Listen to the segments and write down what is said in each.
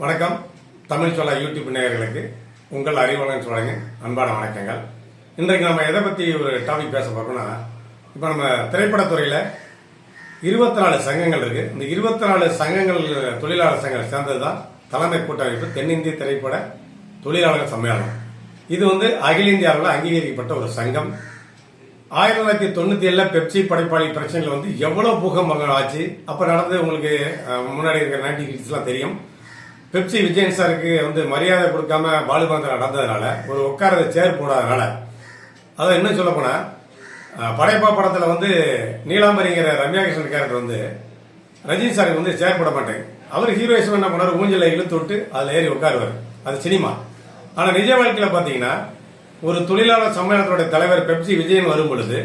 வணக்கம். தமிழ் சொல்ல யூடியூப் நேயர்களுக்கு உங்கள் அறிவாளன் சொல்லுங்க. அன்பான வணக்கங்கள். இன்றைக்கு நம்ம எதை பற்றி ஒரு டாபிக் பேச போகிறோம்னா இப்போ நம்ம திரைப்படத்துறையில் இருபத்தி நாலு சங்கங்கள் இருக்குது இந்த இருபத்தி நாலு சங்கங்கள் தொழிலாளர் சங்கங்கள் சேர்ந்தது தான் தலைமை கூட்டமைப்பு தென்னிந்திய திரைப்பட தொழிலாளர் சம்மேளனம். இது வந்து அகில இந்தியாவில் அங்கீகரிக்கப்பட்ட ஒரு சங்கம். ஆயிரத்தி தொள்ளாயிரத்தி தொண்ணூற்றி ஏழில் பெப்சி படைப்பாளி பிரச்சனைகள் வந்து எவ்வளோ பூகம்பங்கள் ஆச்சு அப்போ நடந்தது உங்களுக்கு முன்னாடி இருக்கிற நைன்டி கிட்ஸ்லாம் தெரியும். பெப்சி விஜயன் சாருக்கு வந்து மரியாதை கொடுக்காம பாலுபாந்தர் நடந்ததுனால ஒரு உட்காரத சேர் போடாதனால அதை இன்னும் சொல்ல போனா படைப்பா படத்துல வந்து நீலாம்பரிங்கிற ரம்யா கிருஷ்ணன் கேரக்டர் வந்து ரஜினி சாருக்கு வந்து சேர் போட மாட்டேன். அவர் ஹீரோயிசம் என்ன பண்ணார்? ஊஞ்சலை இழுத்து விட்டு அதுல ஏறி உட்காருவார். அது சினிமா. ஆனா நிஜ வாழ்க்கையில பாத்தீங்கன்னா ஒரு தொழிலாளர் சம்மேளனத்தோட தலைவர் பெப்சி விஜயன் வரும் பொழுது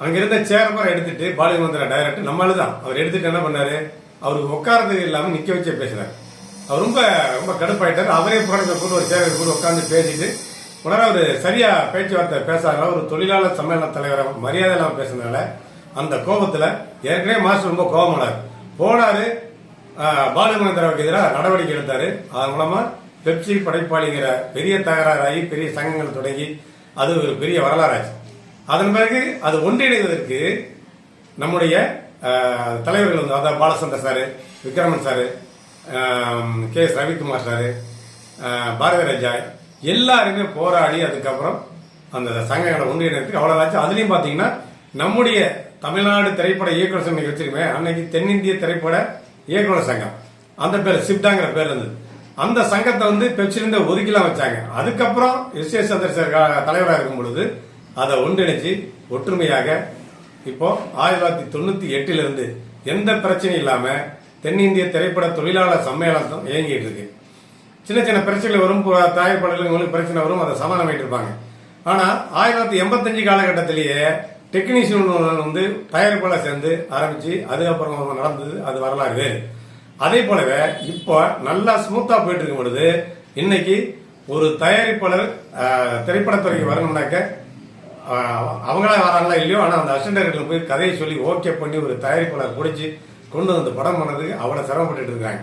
அங்கிருந்த சேர்மரை எடுத்துட்டு பாலிமந்திர டைரக்டர் நம்மளதான். அவர் எடுத்துட்டு என்ன பண்ணாரு? அவருக்கு உட்கார்றது இல்லாம நிக்க வச்சே பேசுறாரு அவர் ரொம்ப ரொம்ப கடுப்பாயிட்டார். அவரே புறத்தை கூட ஒரு சேவை கூட உட்காந்து பேசிட்டு உடனே அவர் சரியா பேச்சுவார்த்தை பேசாதனால ஒரு தொழிலாளர் சம்மேளன தலைவரை மரியாதை இல்லாமல் பேசினால அந்த கோபத்தில் ஏற்கனவே மாஸ்டர் ரொம்ப கோபமானார். போனாரு பாலுமந்திராவுக்கு எதிராக நடவடிக்கை எடுத்தாரு. அதன் மூலமா பெப்சி படைப்பாளிங்கிற பெரிய தகராறாகி பெரிய சங்கங்கள் தொடங்கி அது ஒரு பெரிய வரலாறாச்சு. அதன் பிறகு அது ஒன்றிணைவதற்கு நம்முடைய தலைவர்கள் வந்து அதாவது Balachander sir Vikraman sir K. S Ravikumar sir. அஹ், பாரதி ராஜா எல்லாருமே போராடி அதுக்கப்புறம் அந்த சங்கங்களை ஒன்றிணைறதுக்கு அவ்வளோதாச்சும் அதுலேயும் பார்த்தீங்கன்னா நம்முடைய தமிழ்நாடு திரைப்பட இயக்குநர் சங்கம் வச்சிருக்கோமே அன்னைக்கு தென்னிந்திய திரைப்பட இயக்குனர் சங்கம். அந்த பேர் சிப்டாங்கிற பேர் இருந்தது. அந்த சங்கத்தை வந்து பெப்சிலிருந்து ஒதுக்கிலாம் வச்சாங்க. அதுக்கப்புறம் எஸ் ஏ சந்திர சார் தலைவராக இருக்கும் பொழுது அதை ஒன்றிணைச்சு ஒற்றுமையாக இப்போ ஆயிரத்தி தொள்ளாயிரத்தி தொண்ணூற்றி எட்டிலிருந்து எந்த பிரச்சனையும் இல்லாமல் தென்னிந்திய திரைப்பட தொழிலாளர் சம்மேளனம் இயங்கிட்டு இருக்கு. சின்ன சின்ன பிரச்சனைகள் வரும் பு- தயாரிப்பாளர்கள் பிரச்சனை வரும் அதை சமாதானம் இருப்பாங்க ஆனா ஆயிரத்தி தொள்ளாயிரத்தி எண்பத்தஞ்சு காலகட்டத்திலேயே டெக்னீஷியன் வந்து தயாரிப்பாளர் சேர்ந்து ஆரம்பிச்சு அதுக்கப்புறம் நடந்தது அது வரலாறு. வேறு அதே போலவே இப்போ நல்லா ஸ்மூத்தா போயிட்டு இருக்கும் பொழுது இன்னைக்கு ஒரு தயாரிப்பாளர் திரைப்படத்துறைக்கு வரணும்னாக்க அவங்களா வராங்களா இல்லையோ ஆனா அந்த அசிஸ்டன்ட் போய் கதையை சொல்லி ஓகே பண்ணி ஒரு தயாரிப்பாளர் பிடிச்சி கொண்டு வந்து படம் பண்ணது அவ்வளோ சிரமப்பட்டு இருக்காங்க.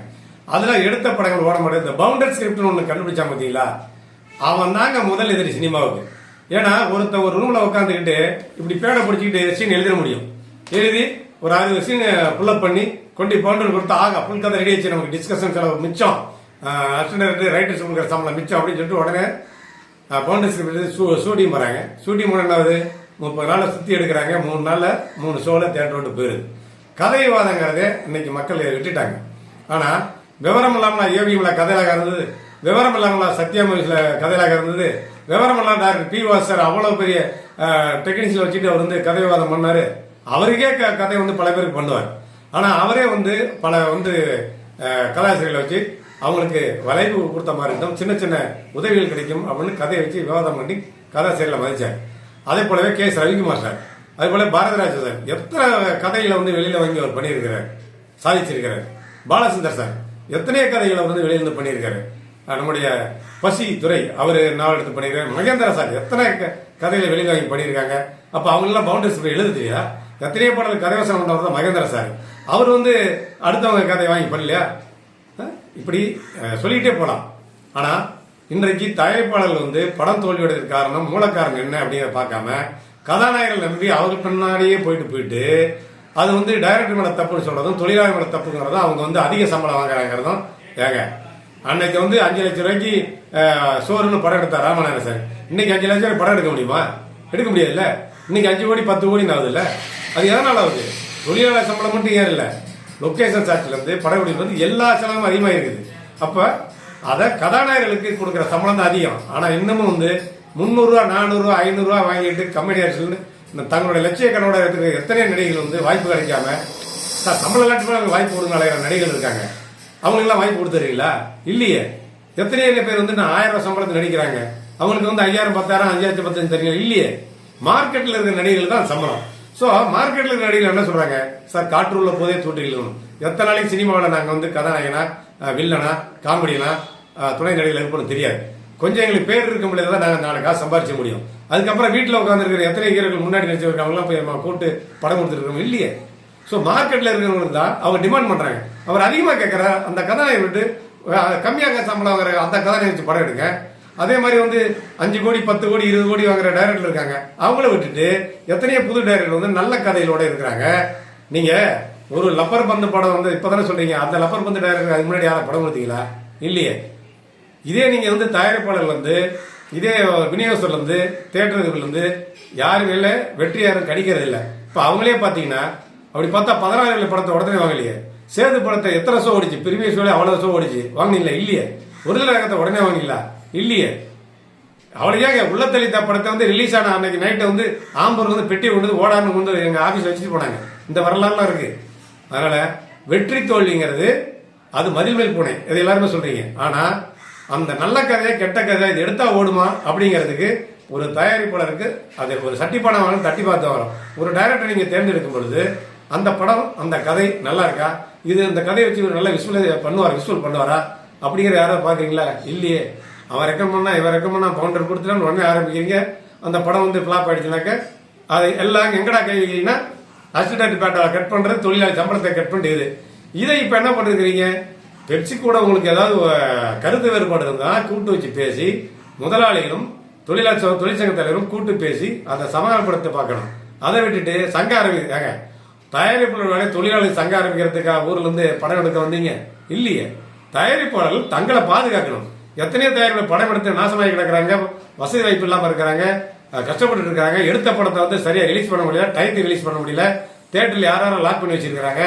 அதில் எடுத்த படங்கள் ஓட மாட்டேங்குது. இந்த பவுண்டர் ஸ்கிரிப்ட்னு ஒன்று கண்டுபிடிச்சா பார்த்தீங்களா அவன் தாங்க முதல் எதிரி சினிமாவுக்கு. ஏன்னா ஒருத்தன் ஒரு ரூமில் உட்காந்துக்கிட்டு இப்படி பேடை பிடிச்சிக்கிட்டு சீன் எழுத முடியும். எழுதி ஒரு அறுபது சீன் ஃபுல்லப் பண்ணி கொண்டு பவுண்டர் கொடுத்து ஆக ஃபுல் கதை ரெடி ஆச்சு நமக்கு டிஸ்கஷன் செலவு மிச்சம். அசிஸ்டன்ட் ரைட்டர்ஸ் கொடுக்குற சம்பளம் மிச்சம் அப்படின்னு சொல்லிட்டு உடனே பவுண்டர்ஸ் ஷூட்டிங் போகிறாங்க ஷூட்டிங் போன என்னாவது? முப்பது நாளில் சுற்றி எடுக்கிறாங்க. மூணு நாளில் மூணு ஷோவில் தேட்டர் விட்டு போயிருது கதை விவாதங்கிறதே இன்னைக்கு மக்கள் விட்டுட்டாங்க. ஆனா விவரம் இல்லாமல ஏவிஎம்ல கதையாக இருந்தது? விவரம் இல்லாமல சத்யா கதையாக இருந்தது? விவரம் இல்லாம டாக்டர் பி வாசர் அவ்வளவு பெரிய டெக்னீஷியல் வச்சுட்டு அவர் வந்து கதை விவாதம் பண்ணாரு. அவருக்கே க- கதை வந்து பல பேருக்கு பண்ணுவார். ஆனா அவரே வந்து பல வந்து அஹ், கதாசிரியர்களை வச்சு அவங்களுக்கு வளைவு கொடுத்த மாதிரி இருந்தோம் சின்ன சின்ன உதவிகள் கிடைக்கும் அப்படின்னு கதையை வச்சு விவாதம் பண்ணி கதாசிரியர்களை மதிச்சார். அதே போலவே கே எஸ் ரவிக்குமார் சார். அதுபோல பாரதராஜ சார் எத்தனை கதைகளை வந்து வெளியில வாங்கி அவர் பண்ணியிருக்கிறார் சாதிச்சிருக்கிறார். பாலசுந்தர் சார் எத்தனையோ கதைகளை வந்து வெளியில இருந்து பண்ணியிருக்காரு நம்முடைய பசி துரை அவர் நாவல் எடுத்து பண்ணியிருக்காரு மகேந்திர சார் எத்தனை க- கதைகளை வெளியில வாங்கி பண்ணியிருக்காங்க. அப்போ அவங்களெல்லாம் பவுண்டரிஸ் எழுத தெரியா எத்தனையோ பாடல் கதைவசனம் பண்ணவர் தான் மகேந்திர சார். அவர் வந்து அடுத்தவங்க கதையை வாங்கி பண்ணலையா? இப்படி சொல்லிக்கிட்டே போகலாம் ஆனால் இன்றைக்கு தயாரிப்பாளர்கள் வந்து படம் தோல்வியடைறதுக்கு காரணம் மூலக்காரணம் என்ன அப்படிங்கிறத பார்க்காம கதாநாயகர்கள் நம்பி அவங்க பின்னாடியே போயிட்டு போயிட்டு அது வந்து டைரக்டர் மேல தப்புன்னு சொல்றதும் தொழிலாளர் மேல தப்புங்கிறதும் அவங்க வந்து அதிக சம்பளம் வாங்குறாங்கிறதும் ஏங்க. அன்னைக்கு வந்து அஞ்சு லட்சம் ரூபாய்க்கு சோறுன்னு படம் எடுத்தார் ராமநாதன் சார். இன்னைக்கு அஞ்சு லட்சம் ரூபாய் படம் எடுக்க முடியுமா? எடுக்க முடியாதுல்ல. இன்னைக்கு அஞ்சு கோடி பத்து கோடி ஆகுது இல்ல அது எதனால ஆகுது? தொழிலாளர் சம்பளம் மட்டும் ஏன் இல்லை லொக்கேஷன் சார்ஜ்ல இருந்து படப்பிடிப்பு வந்து எல்லா செலவும் அதிகமாக இருக்குது அப்ப அதை கதாநாயகர்களுக்கு கொடுக்குற சம்பளம் தான் அதிகம். ஆனா இன்னமும் வந்து முந்நூறுரூவா நானூறுரூவா ஐநூறுரூவா வாங்கிட்டு கம்பெனி அரசு தங்களுடைய லட்சிய கனவோட இருக்கிற எத்தனை நடிகைகள் வந்து வாய்ப்பு கிடைக்காம சார் சம்பளம் இல்லாட்டி வாய்ப்பு கொடுங்க அலைகிற இருக்காங்க. அவங்களுக்குலாம் வாய்ப்பு கொடுத்துறீங்களா இல்லையே. எத்தனையோ பேர் வந்து நான் ஆயிரம் ரூபாய் சம்பளத்தில் நடிக்கிறாங்க. அவங்களுக்கு வந்து ஐயாயிரம் பத்தாயிரம் அஞ்சாயிரத்தி பத்தஞ்சு தெரியும். இல்லையே. மார்க்கெட்டில் இருக்கிற நடிகர்கள் தான் சம்பளம். ஸோ மார்க்கெட்டில் இருக்கிற நடிகர்கள் என்ன சொல்கிறாங்க சார் காற்று உள்ள போதே தூண்டிலும் எத்தனை நாளைக்கு சினிமாவில் நாங்கள் வந்து கதாநாயகனா வில்லனா காமெடினா துணை நடிகர்கள் இருப்போம் தெரியாது. கொஞ்சம் எங்களுக்கு பேர் இருக்க முடியாது தான் நாங்கள் நாலு காசு சம்பாதிச்ச முடியும். அதுக்கப்புறம் வீட்டில் உட்காந்துருக்கிற எத்தனை ஹீரோக்கள் முன்னாடி நினைச்சிருக்காங்களா போய் நம்ம கூட்டு படம் கொடுத்துருக்கோம் இல்லையே. ஸோ மார்க்கெட்டில் இருக்கிறவங்களுக்கு தான் அவங்க டிமாண்ட் பண்ணுறாங்க அவர் அதிகமாக கேட்குற அந்த கதாநாயகன் விட்டு கம்மியாக சம்பளம் வாங்குற அந்த கதாநாயகி வச்சு படம் எடுங்க. அதே மாதிரி வந்து அஞ்சு கோடி பத்து கோடி இருபது கோடி வாங்குற டைரக்டர் இருக்காங்க. அவங்கள விட்டுட்டு எத்தனையோ புது டைரக்டர் வந்து நல்ல கதைகளோட இருக்கிறாங்க. நீங்கள் ஒரு லப்பர் பந்து படம் வந்து இப்பதானே சொல்கிறீங்க அந்த லப்பர் பந்து டைரக்டர் அதுக்கு முன்னாடி யாரும் படம் கொடுத்தீங்களா இல்லையே. இதே நீங்கள் வந்து தயாரிப்பாளர்லேருந்து இதே விநியோகஸ்தர்லேருந்து இருந்து தேட்டர்கள் வெற்றி யாரும் கடிக்கிறது இல்லை இப்போ அவங்களே பார்த்தீங்கன்னா அப்படி பார்த்தா பதினாறு படத்தை உடனே வாங்கலையே. சேது படத்தை எத்தனை ஷோ ஓடிச்சு? பிரிவியஸ் ஷோலே அவ்வளோ ஷோ ஓடிச்சு. வாங்கினீங்களா? இல்லையே. ஒரு ரகத்தை உடனே வாங்கிங்களா இல்லையே. அவளை ஏங்க உள்ளத்தளித்த படத்தை வந்து ரிலீஸ் ஆன அன்னைக்கு நைட்டை வந்து ஆம்பூர் வந்து பெட்டி கொண்டு வந்து ஓடான்னு வந்து எங்கள் ஆஃபீஸ் வச்சுட்டு போனாங்க. இந்த வரலாறுலாம் இருக்குது அதனால் வெற்றி தோல்விங்கிறது அது மதில்மேல் பூனை. இதை எல்லாருமே சொல்கிறீங்க ஆனால் அந்த நல்ல கதையை கெட்ட கதை இது எடுத்தால் ஓடுமா? அப்படிங்கிறதுக்கு ஒரு தயாரிப்பாளருக்கு அது ஒரு சட்டி படம் தட்டி பார்த்து வரும். ஒரு டைரக்டர் நீங்கள் தேர்ந்தெடுக்கும் பொழுது அந்த படம் அந்த கதை நல்லா இருக்கா? இது இந்த கதையை வச்சு இவர் நல்ல விஷுவல் பண்ணுவார் விஸ்வல் பண்ணுவாரா? அப்படிங்கிற யாராவது பார்க்குறீங்களா? இல்லையே. அவன் ரெக்கமெண்ட் பண்ணா இவன் ரெக்கமெண்ட் பண்ணா பவுண்டர் கொடுத்துட்டான்னு உடனே ஆரம்பிக்கிறீங்க. அந்த படம் வந்து ஃப்ளாப் ஆயிடுச்சுனாக்க அதை எல்லாம் எங்கடா கைவிக்கிறீங்கன்னா வைக்கிறீங்கன்னா பேட்டாவை கட் பண்ணுறது தொழிலாளி சம்பளத்தை கட் பண்ணிட்டு இதை இப்போ என்ன பண்ணிருக்கிறீங்க? பெப்சி கூட உங்களுக்கு ஏதாவது கருத்து வேறுபாடு இருந்தா கூட்டு வச்சு பேசி முதலாளிகளும் தொழிலாளர் தொழிற்சங்க தலைவரும் கூட்டு பேசி அதை சமாதானப்படுத்த பார்க்கணும். அதை விட்டுட்டு சங்க ஆரம்பிங்க தயாரிப்பாளர்களே தொழிலாளர் சங்க ஆரம்பிக்கிறதுக்காக ஊர்ல இருந்து படம் எடுக்க வந்தீங்க? இல்லையே. தயாரிப்பாளர்கள் தங்களை பாதுகாக்கணும். எத்தனையோ தயாரிப்பு படம் எடுத்து நாசமாகி கிடக்குறாங்க வசதி வாய்ப்பு இல்லாம இருக்கிறாங்க கஷ்டப்பட்டு இருக்காங்க எடுத்த படத்தை வந்து சரியா ரிலீஸ் பண்ண முடியல டைத்து ரிலீஸ் பண்ண முடியல. தேட்டர்ல யாரும் லாக் பண்ணி வச்சிருக்கிறாங்க?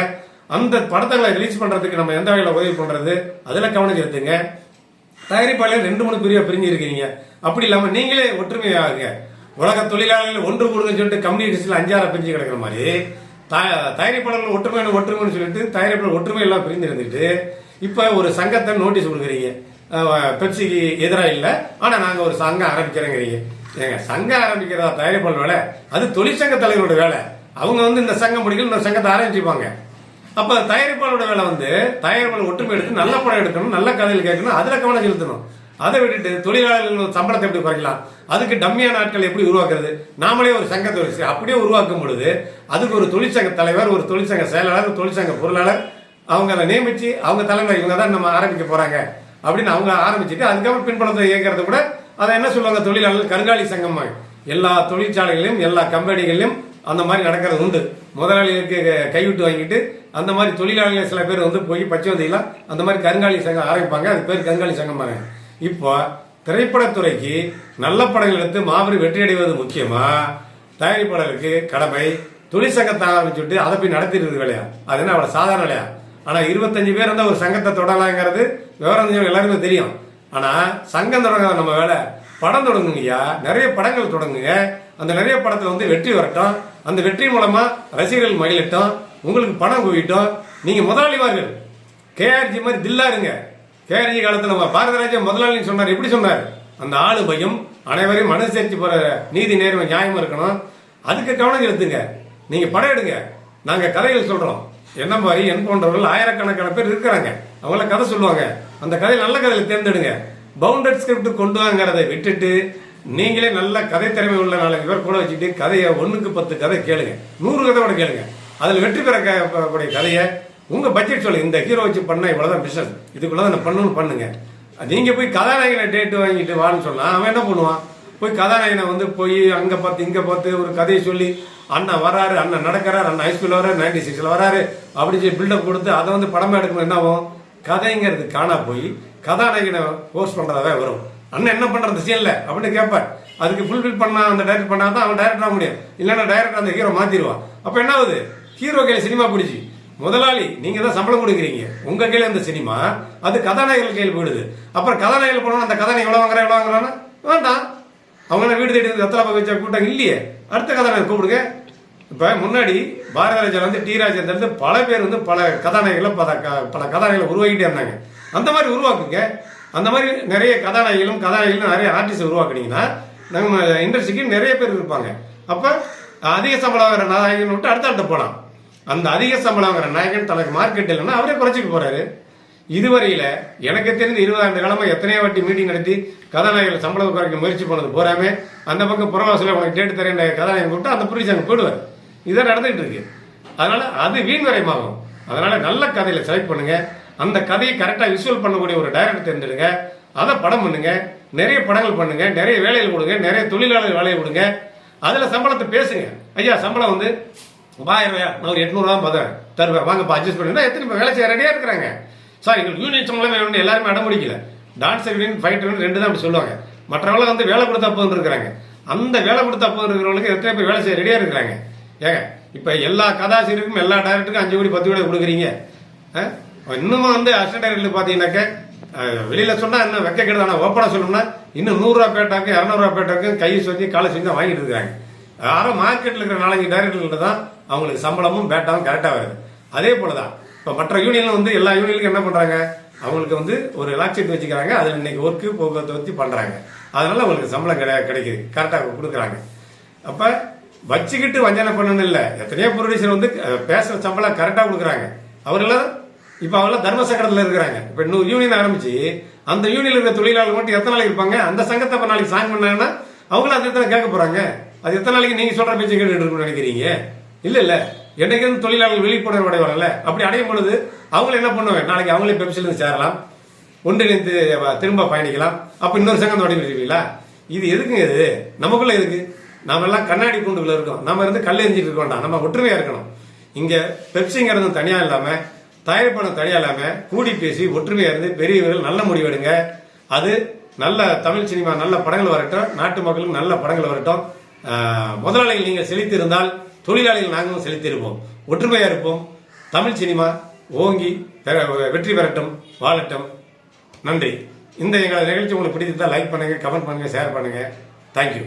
அந்த படத்தங்களை ரிலீஸ் பண்றதுக்கு நம்ம எந்த வகையில் உதவி பண்றது? அதில் கவனம் செலுத்துங்க. தயாரிப்பாளர் ரெண்டு மூணு பிரிவாக பிரிஞ்சு இருக்கிறீங்க. அப்படி இல்லாமல் நீங்களே ஒற்றுமையாகுங்க உலக தொழிலாளர்கள் ஒன்று கூடுங்கன்னு சொல்லிட்டு கம்யூனிட்டிஸ்ல அஞ்சாறு பிரிஞ்சு கிடக்கிற மாதிரி த- தயாரிப்பாளர்கள் ஒற்றுமையான ஒற்றுமைன்னு சொல்லிட்டு தயாரிப்பாளர் ஒற்றுமை எல்லாம் பிரிஞ்சு இருந்துட்டு இப்போ ஒரு சங்கத்தை நோட்டீஸ் கொடுக்குறீங்க. பெப்சிக்கு எதிராக இல்லை ஆனால் நாங்கள் ஒரு சங்கம் ஆரம்பிக்கிறேங்கிறீங்க. ஏங்க சங்கம் ஆரம்பிக்கிறதா தயாரிப்பாளர் வேலை அது தொழிற்சங்க தலைவரோட வேலை. அவங்க வந்து இந்த சங்கம் முடிக்கல இந்த சங்கத்தை ஆரம்பிச்சுப்பாங்க. அப்ப தயாரிப்பாளரோட வேலை வந்து தயாரிப்பாளர் ஒற்றுமை எடுத்து நல்ல படம் எடுக்கணும் நல்ல கதையில் கேட்கணும் அதுல கவனம் செலுத்தணும். அதை விட்டுட்டு தொழிலாளர்கள் சம்பளத்தை எப்படி குறைக்கலாம்? அதுக்கு டம்மியான ஆட்களை எப்படி உருவாக்குறது? நாமளே ஒரு சங்கத்தை வச்சு அப்படியே உருவாக்கும் பொழுது அதுக்கு ஒரு தொழிற்சங்க தலைவர் ஒரு தொழிற்சங்க செயலாளர் ஒரு தொழிற்சங்க பொருளாளர் அவங்க அதை நியமிச்சு அவங்க தலைமை இவங்க தான் நம்ம ஆரம்பிக்க போறாங்க அப்படின்னு அவங்க ஆரம்பிச்சுட்டு அதுக்கப்புறம் பின்புலத்தை இயக்கிறது கூட அதை என்ன சொல்லுவாங்க? தொழிலாளர்கள் கருங்காலி சங்கம் எல்லா தொழிற்சாலைகளிலும் எல்லா கம்பெனிகளிலும் அந்த மாதிரி நடக்கிறது உண்டு. முதலாளிகளுக்கு கைவிட்டு வாங்கிட்டு அந்த மாதிரி தொழிலாளிகள் சில பேர் வந்து போய் பச்சை அந்த மாதிரி கருங்காலி சங்கம் ஆரம்பிப்பாங்க. அது பேர் கருங்காலி சங்கம் பாருங்க. இப்போ திரைப்படத்துறைக்கு நல்ல படங்கள் எடுத்து மாபெரும் வெற்றி அடைவது முக்கியமாக தயாரிப்பாளருக்கு கடமை தொழிற்சங்கத்தை ஆரம்பிச்சுட்டு அதை போய் நடத்திடுறது வேலையா? அது என்ன அவ்வளோ சாதாரண வேலையா? ஆனால் இருபத்தஞ்சு பேர் வந்து ஒரு சங்கத்தை தொடலாங்கிறது விவரம் தெரிஞ்சவங்க எல்லாருமே தெரியும். ஆனால் சங்கம் தொடங்க நம்ம வேலை. படம் தொடங்குங்கய்யா. நிறைய படங்கள் தொடங்குங்க. அந்த நிறைய படத்தில் வந்து வெற்றி வரட்டும். அந்த வெற்றி மூலமாக ரசிகர்கள் மகிழட்டும். உங்களுக்கு பணம் குவிட்டும் நீங்கள் முதலாளிவார்கள் கேஆர்ஜி மாதிரி தில்லா இருங்க. கேஆர்ஜி காலத்தில் நம்ம பாரதராஜா முதலாளின்னு சொன்னார். எப்படி சொன்னார்? அந்த ஆளு பயம். அனைவரையும் அனுசரிச்சு போகிற நீதி நேர்மை நியாயமாக இருக்கணும். அதுக்கு கவனம் செலுத்துங்க. நீங்கள் படம் எடுங்க. நாங்கள் கதைகள் சொல்கிறோம் என்ன மாதிரி என் போன்றவர்கள் ஆயிரக்கணக்கான பேர் இருக்கிறாங்க. அவங்கள கதை சொல்லுவாங்க. அந்த கதையை நல்ல கதையில் தேர்ந்தெடுங்க. பவுண்டட் ஸ்கிரிப்ட் கொண்டு வாங்கிறதை விட்டுட்டு நீங்களே நல்ல கதை திறமை உள்ள நாலு பேர் கூட வச்சுட்டு கதையை ஒன்றுக்கு பத்து கதை கேளுங்க. நூறு கதை கூட கேளுங்க. அதில் வெற்றி பெறக்கூடிய கூடிய கதையை உங்கள் பட்ஜெட் சொல்லு இந்த ஹீரோ வச்சு பண்ணால் இவ்வளோதான் பிஸ்னஸ் இதுக்குள்ளே நான் பண்ணணும்னு பண்ணுங்க. நீங்கள் போய் கதாநாயகனை டேட்டு வாங்கிட்டு வான்னு சொன்னால் அவன் என்ன பண்ணுவான்? போய் கதாநாயகனை வந்து போய் அங்கே பார்த்து இங்கே பார்த்து ஒரு கதையை சொல்லி அண்ணன் வராரு அண்ணன் நடக்கிறாரு அண்ணன் ஹைஸ்கூலில் வராரு நைன்டி சிக்ஸில் வராரு அப்படி சொல்லி பில்டப் கொடுத்து அதை வந்து படமாக எடுக்கணும். என்ன ஆகும்? கதைங்கிறது காணா போய் கதாநாயகனை போஸ்ட் பண்றதாவே வரும். அண்ணன் என்ன பண்றது சீனில் அப்படின்னு கேட்பார் அதுக்கு ஃபுல்ஃபில் பண்ணால் அந்த டைரக்ட் பண்ணால் தான் அவன் டைரக்டர் ஆக முடியும். இல்லைன்னா டைரக்டர் அந்த ஹீரோ மாற்றிடுவான் அப்போ என்ன ஆகுது? ஹீரோ கையில் சினிமா பிடிச்சி. முதலாளி நீங்க தான் சம்பளம் கொடுக்குறீங்க. உங்க கையில இந்த சினிமா அது கதாநாயகர்கள் கையில் போயிடுது. அப்புறம் கதாநாயகர்கள் போனோம் அந்த கதாநாயகன் எவ்வளவு வாங்குறா எவ்வளவு வாங்குறான்னு? வேண்டாம். அவங்க வீடு தேடி வந்து வெத்தலை பார்க்க வச்சா இல்லையே. அடுத்த கதாநாயகர் கூப்பிடுங்க. இப்போ முன்னாடி பாரதராஜன் வந்து டி ராஜேந்தர் பல பேர் வந்து பல கதாநாயகர்களை பல க- பல உருவாக்கிட்டே இருந்தாங்க. அந்த மாதிரி உருவாக்குங்க. அந்த மாதிரி நிறைய கதாநாயகிகளும் கதாநாயகிகளும் நிறைய ஆர்டிஸ்ட் உருவாக்குனீங்கன்னா நம்ம இண்டஸ்ட்ரிக்கு நிறைய பேர் இருப்பாங்க. அப்போ அதிக சம்பளம் வாங்குற நாயகன் விட்டு அடுத்த அடுத்த போலாம். அந்த அதிக சம்பளம் வாங்குற நாயகன் தனக்கு மார்க்கெட் இல்லைன்னா அவரே குறைச்சிக்க போகிறாரு இதுவரையில் எனக்கு தெரிந்து இருபதாண்டு காலமாக எத்தனையோ வாட்டி மீட்டிங் நடத்தி கதாநாயகர்கள் சம்பளம் குறைக்க முயற்சி பண்ணது போறாமே அந்த பக்கம் புறவாசல உனக்கு டேட்டு தரேன் கதாநாயகன் கூப்பிட்டு அந்த புரிச்சு அங்க போயிடுவார். இதான் நடந்துகிட்டு இருக்கு. அதனால் அது வீண் வரைமாகும் அதனால் நல்ல கதையில் செலக்ட் பண்ணுங்கள் அந்த கதையை கரெக்டாக விஷுவல் பண்ணக்கூடிய ஒரு டைரக்டர் தேர்ந்தெடுங்க. அதை படம் பண்ணுங்க. நிறைய படங்கள் பண்ணுங்க. நிறைய வேலைகள் கொடுங்க. நிறைய தொழிலாளர் வேலையை கொடுங்க. அதில் சம்பளத்தை பேசுங்க. ஐயா சம்பளம் வந்து ஆயிரம் நான் ஒரு எட்நூறுவா பதம் தருவேன். வாங்கப்பா அட்ஜஸ்ட் பண்ணுங்க எத்தனை பேர் வேலை செய்ய ரெடியாக இருக்கிறாங்க? சார் எங்களுக்கு யூனிட் சம்பளம் வேணும்னு எல்லாருமே அடம் முடிக்கல டான்ஸ் யூனியன் ஃபைட்டர் ரெண்டு தான் அப்படி சொல்லுவாங்க. மற்றவங்கள வந்து வேலை கொடுத்தா போதும் இருக்கிறாங்க. அந்த வேலை கொடுத்தா போதும் இருக்கிறவங்களுக்கு எத்தனை பேர் வேலை செய்ய ரெடியாக இருக்கிறாங்க? ஏங்க இப்போ எல்லா கதாசிரியருக்கும் எல்லா டேரக்டருக்கும் அஞ்சு கோடி பத்து கோடி கொடுக்குறீங்க. ஆ? இன்னும் வந்து அசிஸ்டன்ட் டைரக்டர் பார்த்தீங்கன்னாக்க வெளியில் சொன்னால் இன்னும் வெக்க கெடுது ஆனால் ஓப்பனாக சொல்லணும்னா இன்னும் நூறுரூவா பேட்டாக்கு இரநூறுவா பேட்டாக்கு கையை சொல்லி காலை சொல்லி தான் வாங்கிட்டு இருக்காங்க. யாரும் மார்க்கெட்டில் இருக்கிற நாலஞ்சு டைரக்டர்கள்ட்ட தான் அவங்களுக்கு சம்பளமும் பேட்டாவும் கரெக்டாக வருது. அதே போல தான் இப்போ மற்ற யூனியனில் வந்து எல்லா யூனியனுக்கும் என்ன பண்ணுறாங்க அவங்களுக்கு வந்து ஒரு லாக்ஷீட் வச்சுக்கிறாங்க. அதில் இன்னைக்கு ஒர்க்கு போக்குவரத்து வச்சு பண்ணுறாங்க அதனால அவங்களுக்கு சம்பளம் கிடையா கிடைக்குது. கரெக்டாக கொடுக்குறாங்க. அப்போ வச்சுக்கிட்டு வஞ்சனை பண்ணணும் இல்லை. எத்தனையோ ப்ரொடியூசர் வந்து பேசுகிற சம்பளம் கரெக்டாக கொடுக்குறாங்க. அவர்களும் இப்போ அவங்களாம் தர்ம சங்கடத்தில் இருக்கிறாங்க. இப்போ இன்னொரு யூனியன் ஆரம்பிச்சு அந்த யூனியன் இருக்கிற தொழிலாளர்கள் மட்டும் எத்தனை நாளைக்கு இருப்பாங்க? அந்த சங்கத்தை இப்போ நாளைக்கு சாங் பண்ணாங்கன்னா அவங்களும் அந்த எத்தனை கேட்க போகிறாங்க அது எத்தனை நாளைக்கு நீங்கள் சொல்கிற பேச்சு கேட்டுட்டு இருக்கணும்னு நினைக்கிறீங்க? இல்லை இல்லை. என்னைக்கு வந்து தொழிலாளர்கள் விழிப்புணர்வு அடைவாங்கல்ல அப்படி அடையும் பொழுது அவங்களும் என்ன பண்ணுவாங்க? நாளைக்கு அவங்களே பெப்சிலேருந்து சேரலாம். ஒன்றிணைந்து திரும்ப பயணிக்கலாம். அப்போ இன்னொரு சங்கம் தொடங்கிடுவீங்களா இது எதுக்குங்க இது? நமக்குள்ள இருக்குது நாம எல்லாம் கண்ணாடி கூண்டுக்குள்ள இருக்கோம். நம்ம இருந்து கல் எரிஞ்சிட்டு இருக்க வேண்டாம் நம்ம ஒற்றுமையா இருக்கணும். இங்க பெப்சிங்கிறது தனியா இல்லாமல் தயாரிப்பான தனியா கூடி பேசி ஒற்றுமையாக இருந்து பெரியவர்கள் நல்ல முடிவெடுங்க அது நல்ல தமிழ் சினிமா நல்ல படங்கள் வரட்டும் நாட்டு மக்களுக்கு நல்ல படங்கள் வரட்டும். முதலாளிகள் நீங்கள் செழித்திருந்தால் தொழிலாளிகள் நாங்களும் செழித்திருப்போம். ஒற்றுமையாக இருப்போம். தமிழ் சினிமா ஓங்கி வெற்றி பெறட்டும் வாழட்டும். நன்றி. இந்த எங்களோட நிகழ்ச்சி உங்களுக்கு பிடிச்சிருந்தா லைக் பண்ணுங்கள் கமெண்ட் பண்ணுங்கள் ஷேர் பண்ணுங்கள் தேங்க்யூ